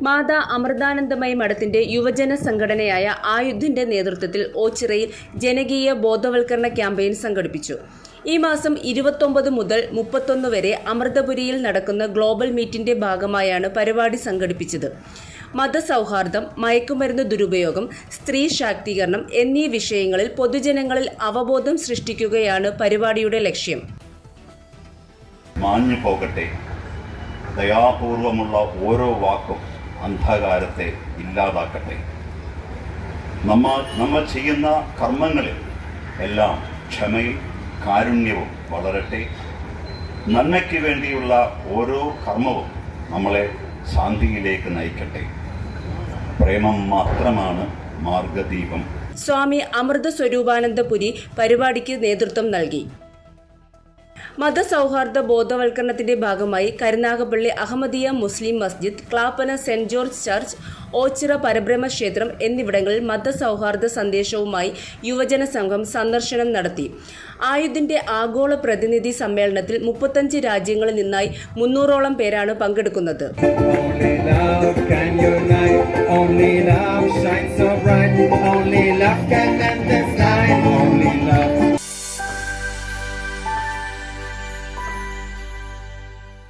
മാതാ അമൃതാനന്ദമയ മഠത്തിന്റെ യുവജന സംഘടനയായ ആയുധിന്റെ നേതൃത്വത്തിൽ ഓച്ചിറയിൽ ജനകീയ ബോധവൽക്കരണ ക്യാമ്പയിൻ സംഘടിപ്പിച്ചു. ഈ മാസം ഇരുപത്തൊമ്പത് മുതൽ മുപ്പത്തൊന്ന് വരെ അമൃതപുരിയിൽ നടക്കുന്ന ഗ്ലോബൽ മീറ്റിന്റെ ഭാഗമായാണ് പരിപാടി സംഘടിപ്പിച്ചത്. മതസൗഹാർദ്ദം മയക്കുമരുന്ന് ദുരുപയോഗം സ്ത്രീ ശാക്തീകരണം എന്നീ വിഷയങ്ങളിൽ പൊതുജനങ്ങളിൽ അവബോധം സൃഷ്ടിക്കുകയാണ് പരിപാടിയുടെ ലക്ഷ്യം. മാഞ്ഞു പോകട്ടെ ദയാപൂർവമുള്ള ഓരോ വാക്കും അന്ധകാരത്തെ ഇല്ലാതാക്കട്ടെ. നമ്മ നമ്മൾ ചെയ്യുന്ന കർമ്മങ്ങളിൽ എല്ലാം ക്ഷമയും കാരുണ്യവും വളരട്ടെ. നന്മയ്ക്ക് വേണ്ടിയുള്ള ഓരോ കർമ്മവും നമ്മളെ ശാന്തിയിലേക്ക് നയിക്കട്ടെ. പ്രേമം മാത്രമാണ് മാർഗദീപം. സ്വാമി അമൃത സ്വരൂപാനന്ദപുരി പരിപാടിക്ക് നേതൃത്വം നൽകി. മതസൗഹാർദ്ദ ബോധവൽക്കരണത്തിന്റെ ഭാഗമായി Karunagappally Ahmadiyya Muslim Masjid Clappana Saint George Church Ochira Parabrahma ക്ഷേത്രം എന്നിവിടങ്ങളിൽ മതസൗഹാർദ്ദ സന്ദേശവുമായി യുവജന സംഘം സന്ദർശനം നടത്തി ആയുധിന്റെ ആഗോള പ്രതിനിധി സമ്മേളനത്തിൽ മുപ്പത്തഞ്ച് രാജ്യങ്ങളിൽ നിന്നായി മുന്നൂറോളം പേരാണ് പങ്കെടുക്കുന്നത് Only love can. Only love